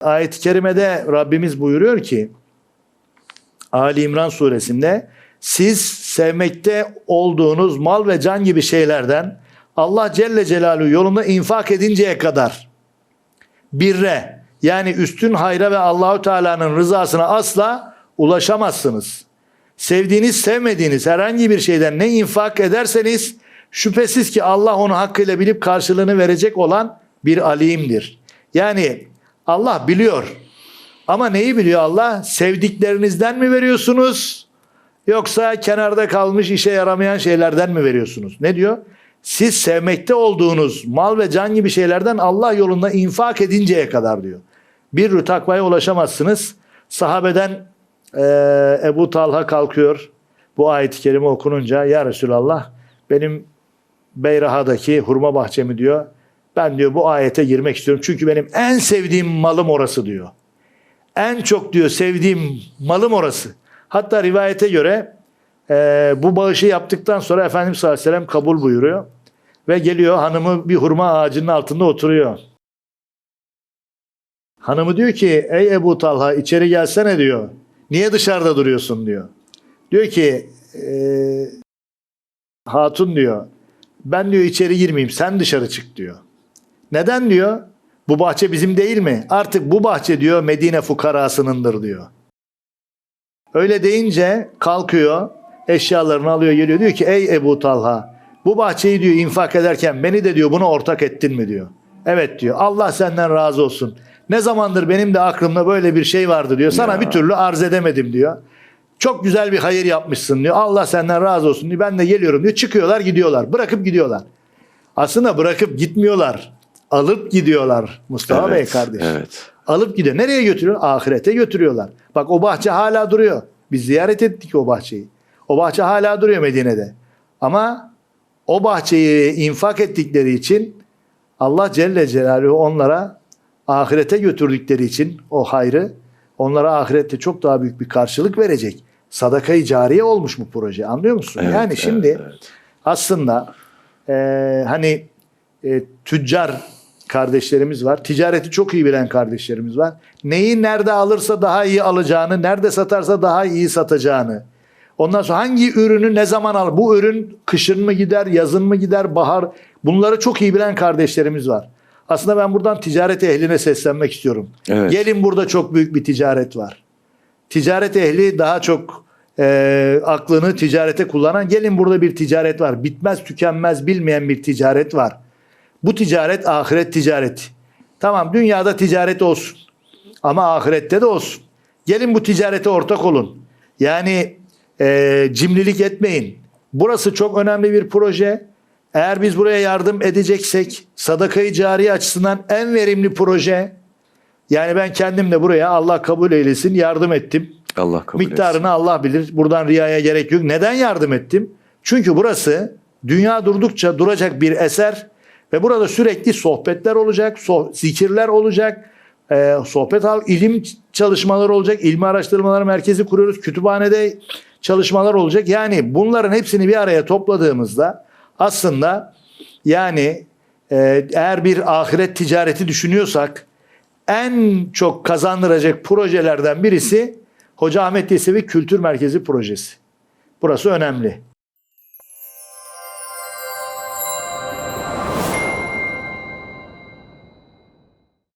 Ayet-i kerimede Rabbimiz buyuruyor ki Ali İmran suresinde siz sevmekte olduğunuz mal ve can gibi şeylerden Allah Celle Celaluhu yolunda infak edinceye kadar birre yani üstün hayra ve Allahu Teala'nın rızasına asla ulaşamazsınız. Sevdiğiniz, sevmediğiniz herhangi bir şeyden ne infak ederseniz şüphesiz ki Allah onu hakkıyla bilip karşılığını verecek olan bir alimdir. Yani Allah biliyor. Ama neyi biliyor Allah? Sevdiklerinizden mi veriyorsunuz? Yoksa kenarda kalmış işe yaramayan şeylerden mi veriyorsunuz? Ne diyor? Siz sevmekte olduğunuz mal ve can gibi şeylerden Allah yolunda infak edinceye kadar diyor. Bir takvaya ulaşamazsınız. Sahabeden eee, Ebu Talha kalkıyor. Bu ayet-i kerime okununca ya Resulallah benim Beyraha'daki hurma bahçemi diyor. Ben diyor bu ayete girmek istiyorum. Çünkü benim en sevdiğim malım orası diyor. En çok diyor sevdiğim malım orası. Hatta rivayete göre e, bu bağışı yaptıktan sonra Efendimiz sallallahu aleyhi ve sellem kabul buyuruyor. Ve geliyor hanımı bir hurma ağacının altında oturuyor. Hanımı diyor ki ey Ebu Talha içeri gelsene diyor. Niye dışarıda duruyorsun diyor. Diyor ki e, hatun diyor ben diyor içeri girmeyeyim sen dışarı çık diyor. Neden diyor? Bu bahçe bizim değil mi? Artık bu bahçe diyor Medine fukarasınındır diyor. Öyle deyince kalkıyor, eşyalarını alıyor geliyor. Diyor ki ey Ebu Talha bu bahçeyi diyor infak ederken beni de diyor buna ortak ettin mi diyor. Evet diyor Allah senden razı olsun. Ne zamandır benim de aklımda böyle bir şey vardı diyor. Sana Ya. bir türlü arz edemedim diyor. Çok güzel bir hayır yapmışsın diyor. Allah senden razı olsun diyor. Ben de geliyorum diyor. Çıkıyorlar gidiyorlar. Bırakıp gidiyorlar. Aslında bırakıp gitmiyorlar. Alıp gidiyorlar Mustafa Bey Evet, kardeş. Evet. Alıp gidiyor. Nereye götürüyor? Ahirete götürüyorlar. Bak o bahçe hala duruyor. Biz ziyaret ettik o bahçeyi. O bahçe hala duruyor Medine'de. Ama o bahçeyi infak ettikleri için Allah Celle Celaluhu onlara ahirete götürdükleri için o hayrı onlara ahirette çok daha büyük bir karşılık verecek. Sadakayı cariye olmuş bu proje. Anlıyor musun? Evet, yani evet, şimdi evet. aslında e, hani e, tüccar kardeşlerimiz var. Ticareti çok iyi bilen kardeşlerimiz var. Neyi nerede alırsa daha iyi alacağını, nerede satarsa daha iyi satacağını. Ondan sonra hangi ürünü ne zaman al? Bu ürün kışın mı gider, yazın mı gider, bahar? Bunları çok iyi bilen kardeşlerimiz var. Aslında ben buradan ticaret ehline seslenmek istiyorum. Evet. Gelin burada çok büyük bir ticaret var. Ticaret ehli daha çok e, aklını ticarete kullanan gelin burada bir ticaret var. Bitmez tükenmez bilmeyen bir ticaret var. Bu ticaret ahiret ticareti. Tamam dünyada ticaret olsun. Ama ahirette de olsun. Gelin bu ticarete ortak olun. Yani e, cimrilik etmeyin. Burası çok önemli bir proje. Eğer biz buraya yardım edeceksek sadakayı cari açısından en verimli proje. Yani ben kendim de buraya Allah kabul eylesin yardım ettim. Allah kabul etsin. Miktarını Allah bilir. Buradan riyaya gerek yok. Neden yardım ettim? Çünkü burası dünya durdukça duracak bir eser ve burada sürekli sohbetler olacak, soh- zikirler olacak, e, sohbet al, ilim çalışmaları olacak, ilmi araştırmalar merkezi kuruyoruz, kütüphanede çalışmalar olacak. Yani bunların hepsini bir araya topladığımızda aslında yani e, eğer bir ahiret ticareti düşünüyorsak en çok kazandıracak projelerden birisi Hoca Ahmet Yesevi Kültür Merkezi projesi. Burası önemli.